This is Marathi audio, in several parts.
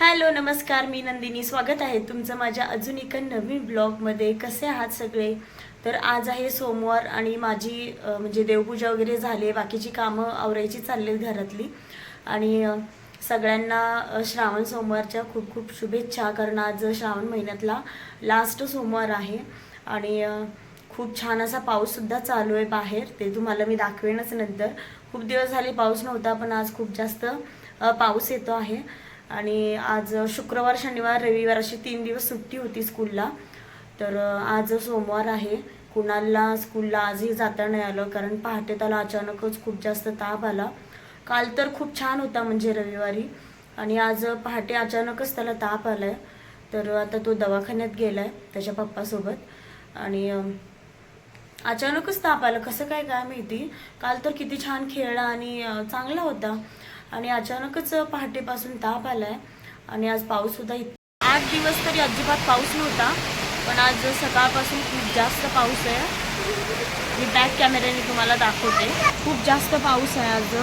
हॅलो नमस्कार मी नंदिनी. स्वागत आहे तुमचं माझ्या अजून एका नवीन ब्लॉगमध्ये. कसे आहात सगळे? तर आज आहे सोमवार आणि माझी म्हणजे देवपूजा वगैरे झाली आहे. बाकीची कामं आवरायची चालली आहेत घरातली. आणि सगळ्यांना श्रावण सोमवारच्या खूप खूप शुभेच्छा कारण आज श्रावण महिन्यातला लास्ट सोमवार आहे. आणि खूप छान असा पाऊससुद्धा चालू आहे बाहेर. ते तुम्हाला मी दाखवेनच नंतर. खूप दिवस झाले पाऊस नव्हता पण आज खूप जास्त पाऊस येतो आहे. आणि आज शुक्रवार शनिवार रविवार अशी तीन दिवस सुट्टी होती स्कूलला. तर आज सोमवार आहे. कुणाला स्कूलला आजही जाता नाही आलं कारण पहाटे त्याला अचानकच खूप जास्त ताप आला. काल तर खूप छान होता म्हणजे रविवारी आणि आज पहाटे अचानकच त्याला ताप आलाय. तर आता तो दवाखान्यात गेलाय त्याच्या पप्पासोबत आणि अचानकच ताप आला. कसं काय काय माहिती? काल तर किती छान खेळला आणि चांगला होता. आणि अचानकच पहाटेपासून ताप आलाय आणि आज पाऊस सुद्धा इत- आठ दिवस तरी अजिबात पाऊस नव्हता पण आज सकाळपासून खूप जास्त पाऊस आहे. मी बॅक कॅमेऱ्याने तुम्हाला दाखवते. खूप जास्त पाऊस आहे आज.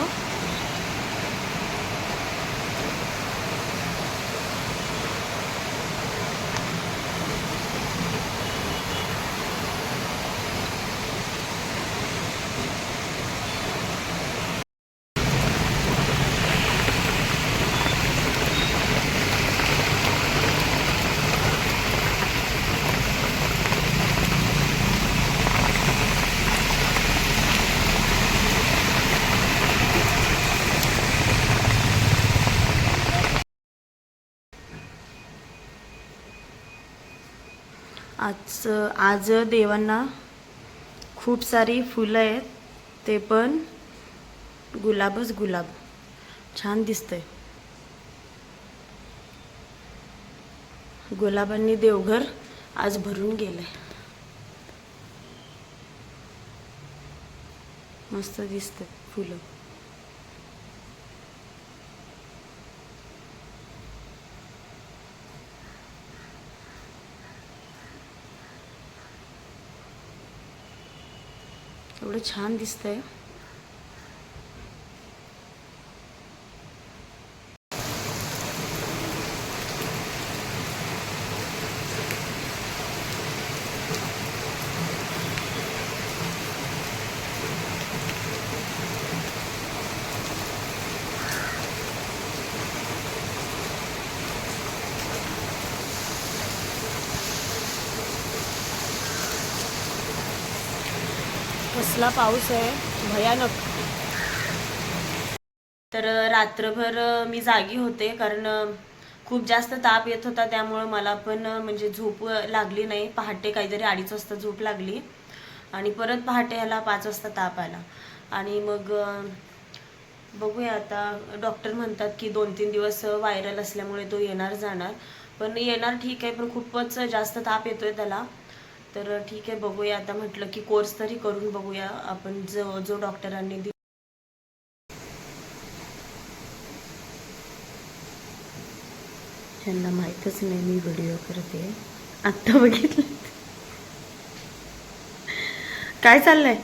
आज आज देवांना खूप सारी फुलं आहेत ते पण गुलाबच गुलाब. छान दिसतंय. गुलाबांनी देवघर आज भरून गेलंय. मस्त दिसतंय फुलं. एवढं छान दिसतंय. कसला पाऊस आहे? भयानक. तर रात्रभर मी जागी होते कारण खूप जास्त ताप येत होता त्यामुळं मला पण म्हणजे झोप लागली नाही. पहाटे काहीतरी अडीच वाजता झोप लागली आणि परत पहाटे ह्याला पाच वाजता ताप आला. आणि मग बघूया आता. डॉक्टर म्हणतात की दोन तीन दिवस व्हायरल असल्यामुळे तो येणार जाणार पण येणार ठीक आहे पण खूपच जास्त ताप येतोय त्याला. तर ठीक आहे बघूया. आता म्हटलं की कोर्स तरी करून बघूया. आपण जो जो डॉक्टरांनी दि त्यांना माहीतच नाही मी व्हिडिओ करते. आत्ता बघितलं. काय चाललंय?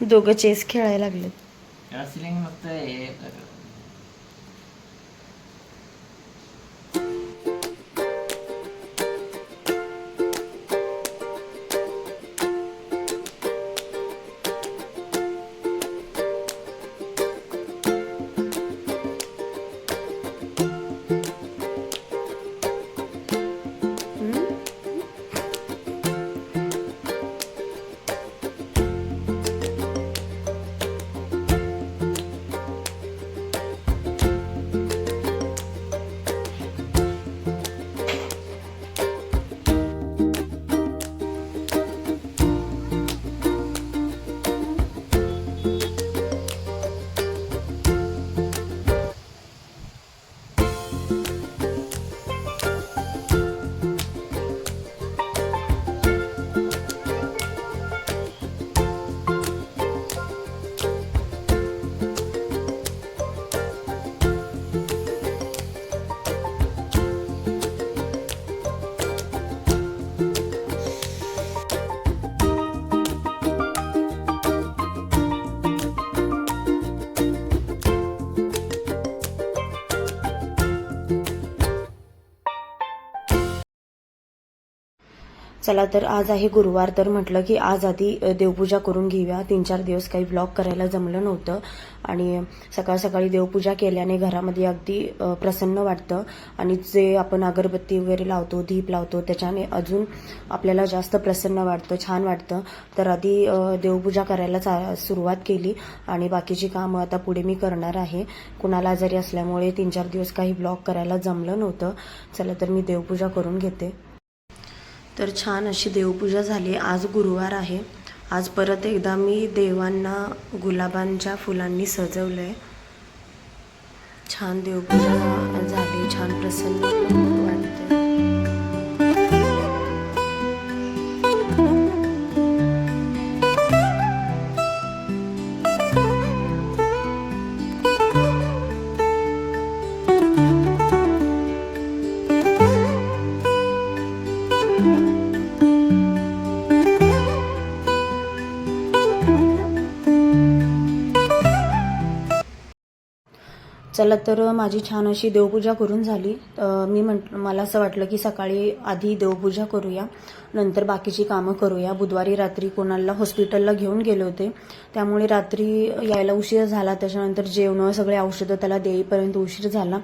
दोघं चेस खेळायला लागले चला तर आज आहे गुरुवार तर म्हटलं की आज आधी देवपूजा करून घेऊया. तीन चार दिवस काही ब्लॉग करायला जमलं नव्हतं. आणि सकाळ सकाळी देवपूजा केल्याने घरामध्ये अगदी प्रसन्न वाटतं. आणि जे आपण अगरबत्ती वगैरे लावतो दीप लावतो त्याच्याने अजून आपल्याला जास्त प्रसन्न वाटतं छान वाटतं. तर आधी देवपूजा करायला चा सुरुवात केली. आणि बाकीची कामं आता पुढे मी करणार आहे. कुणाला आजारी असल्यामुळे तीन चार दिवस काही ब्लॉग करायला जमलं नव्हतं. चला तर मी देवपूजा करून घेते. तर छान अशी देवपूजा झाली. आज गुरुवार आहे. आज परत एकदा मी देवांना गुलाबांच्या फुलांनी सजवलं आहे छान देवपूजा झाली छान प्रसन्न. चला तर माझी छान अशी देवपूजा करून झाली. मी म्हंट मला असं वाटलं की सकाळी आधी देवपूजा करूया नंतर बाकीची कामं करूया. बुधवारी रात्री कोणाला हॉस्पिटलला घेऊन गेले होते. त्यामुळे रात्री यायला उशीर झाला. त्याच्यानंतर जेवणं सगळे औषधं त्याला देईपर्यंत उशीर झाला.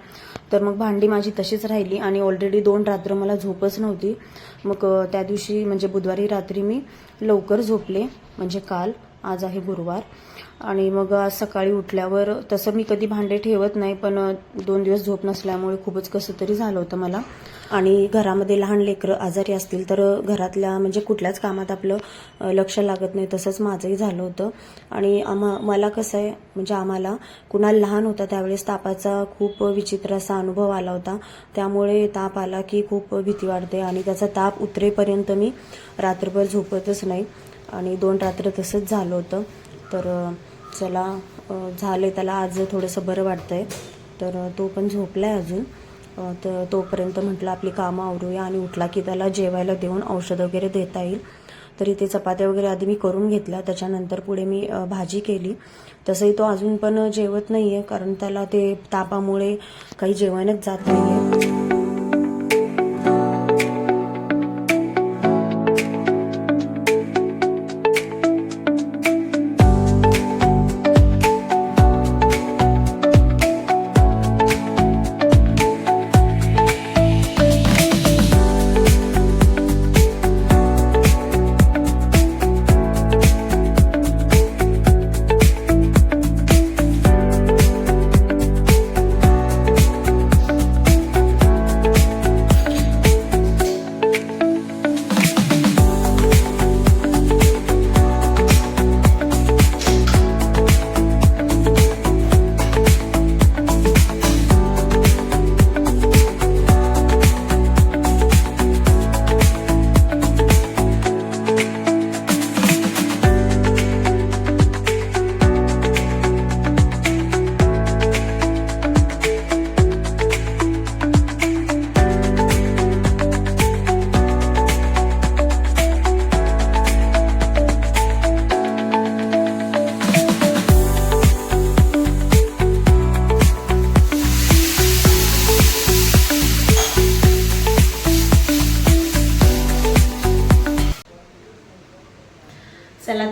तर मग भांडी माझी तशीच राहिली आणि ऑलरेडी दोन रात्र मला झोपच नव्हती. मग त्या दिवशी म्हणजे बुधवारी रात्री मी लवकर झोपले. म्हणजे काल आज आहे गुरुवार. आणि मग आज सकाळी उठल्यावर तसं मी कधी भांडे ठेवत नाही पण दोन दिवस झोप नसल्यामुळे खूपच कसं तरी झालं होतं मला. आणि घरामध्ये लहान लेकरं आजारी असतील तर घरातल्या म्हणजे कुठल्याच कामात आपलं लक्ष लागत नाही तसंच माझंही झालं होतं. आणि आम्हा मला कसं आहे म्हणजे आम्हाला कुणाला लहान होता त्यावेळेस तापाचा खूप विचित्र असा अनुभव आला होता. त्यामुळे ताप आला की खूप भीती वाटते आणि त्याचा ताप उतरेपर्यंत मी रात्रभर झोपतच नाही. आणि दोन रात्र तसंच झालं होतं. तर चला झाले त्याला आज थोडंसं बरं वाटतं आहे तर तो पण झोपला आहे अजून तर तोपर्यंत म्हटलं आपली कामं आवरूया आणि उठला की त्याला जेवायला देऊन औषध वगैरे देता येईल. तर इथे चपात्या वगैरे आधी मी करून घेतल्या. त्याच्यानंतर पुढे मी भाजी केली. तसंही तो अजून पण जेवत नाही आहे कारण त्याला ते तापामुळे काही जेवणच जात नाही आहे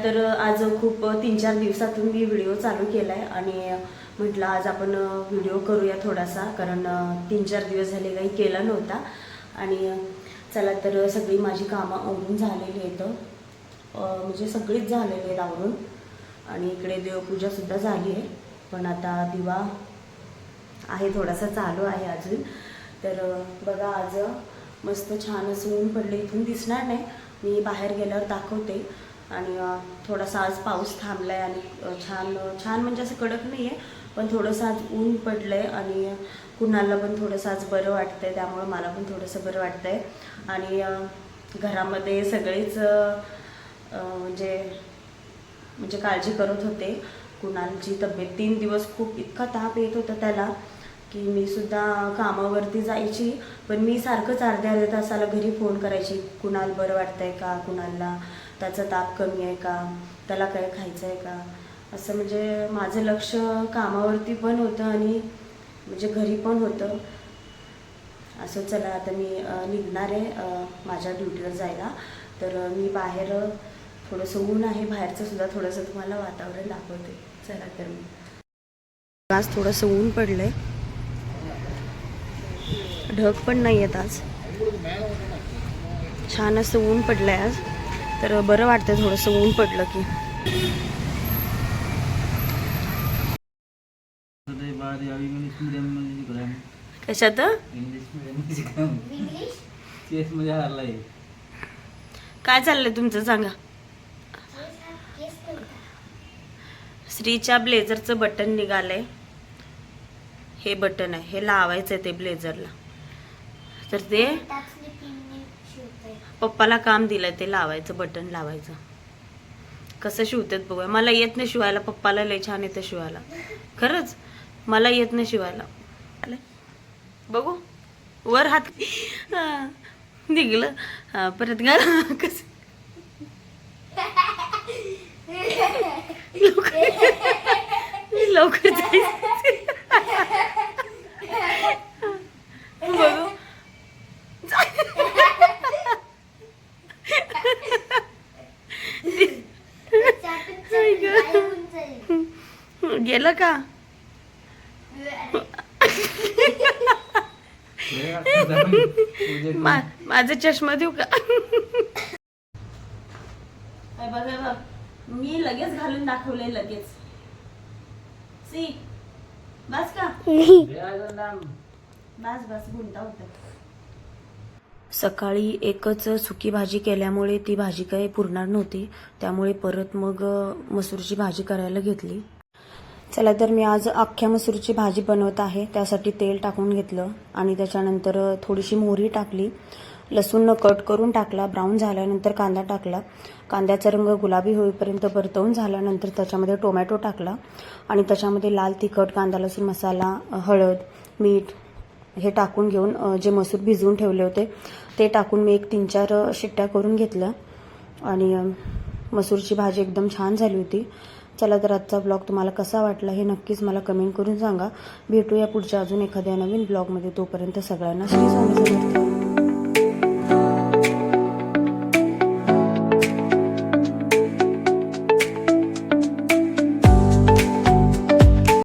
तर आज खूप तीन चार दिवसातून मी व्हिडिओ चालू केलाय आणि म्हटलं आज आपण व्हिडिओ करूया थोडासा कारण तीन चार दिवस झाले काही केला नव्हता. आणि चला तर सगळी माझी कामं आवरून झालेली आहेत. म्हणजे सगळीच झालेली आहेत आवरून. आणि इकडे देवपूजासुद्धा झाली आहे. पण आता दिवा आहे थोडासा चालू आहे अजून. तर बघा आज मस्त छान असं ऊन पडलं. इथून दिसणार नाही. मी बाहेर गेल्यावर दाखवते. आणि थोडासा आज पाऊस थांबला आहे आणि छान छान म्हणजे असं कडक नाही आहे पण थोडंसं आज ऊन पडलं आहे आणि कुणाला पण थोडंसं आज बरं वाटतं आहे त्यामुळं मला पण थोडंसं बरं वाटतं आहे आणि घरामध्ये सगळेच म्हणजे म्हणजे काळजी करत होते. कुणालची तब्येत तीन दिवस खूप इतका ताप येत होता त्याला की मी सुद्धा कामावरती जायची पण मी सारखंच अर्ध्या अर्ध्या तासाला घरी फोन करायची कुणाल बरं वाटतंय का? कुणाला त्याचा ताप कमी आहे का? त्याला काय खायचं आहे का? असं म्हणजे माझं लक्ष कामावरती पण होतं आणि म्हणजे घरी पण होतं. असं चला आता मी निघणार आहे माझ्या ड्युटीवर जायला. तर मी बाहेर थोडंसं ऊन आहे बाहेरचं सुद्धा थोडंसं तुम्हाला वातावरण दाखवते. चला तर मी. आज थोडंसं ऊन पडलं आहे ढग पण नाही आहेत आज. छान असं ऊन पडलं आहे आज. तर बरं वाटतं थोडंसं ऊन पडलं की. कशात? काय चाललंय तुमचं सांगा. स्त्रीच्या ब्लेझरचं बटन निघालंय. हे बटन आहे हे लावायचं आहे ते ब्लेझरला. तर ते पप्पाला काम दिलंय ते लावायचं बटन लावायचं. कसं शिवतात बघूया. मला येत नाही शिवायला. पप्पाला लय छान येतं शिवायला. खरंच? मला येत नाही शिवायला. बघू. वर हात. निघलं. परत घाल. कसं लवकर लवकर जायचं बघू गेलं का मा माझा चष्मा देऊ का? बघ मी लगेच घालून दाखवले लगेच. सी बस का? बस बस गुंता होता सकाळी एकच सुकी भाजी केल्यामुळे ती भाजी काही पुरणार नव्हती. त्यामुळे परत मग मसूरची भाजी करायला घेतली. चला तर मी आज अख्ख्या मसूरची भाजी बनवत आहे. त्यासाठी तेल टाकून घेतलं आणि त्याच्यानंतर थोडीशी मोहरी टाकली. लसूण कट करून टाकला. ब्राऊन झाल्यानंतर कांदा टाकला. कांद्याचा रंग गुलाबी होईपर्यंत परतवून झाल्यानंतर त्याच्यामध्ये टोमॅटो टाकला. आणि त्याच्यामध्ये लाल तिखट कांदा लसूण मसाला हळद मीठ हे टाकून घेऊन जे मसूर भिजवून ठेवले होते ते टाकून मी एक तीन चार शिट्ट्या करून घेतल्या. आणि मसूरची भाजी एकदम छान झाली होती. चला तर आजचा ब्लॉग तुम्हाला कसा वाटला हे नक्कीच मला कमेंट करून सांगा. भेटूया पुढच्या अजून एखाद्या नवीन ब्लॉगमध्ये तोपर्यंत सगळ्यांना श्री स्वामी समर्थ.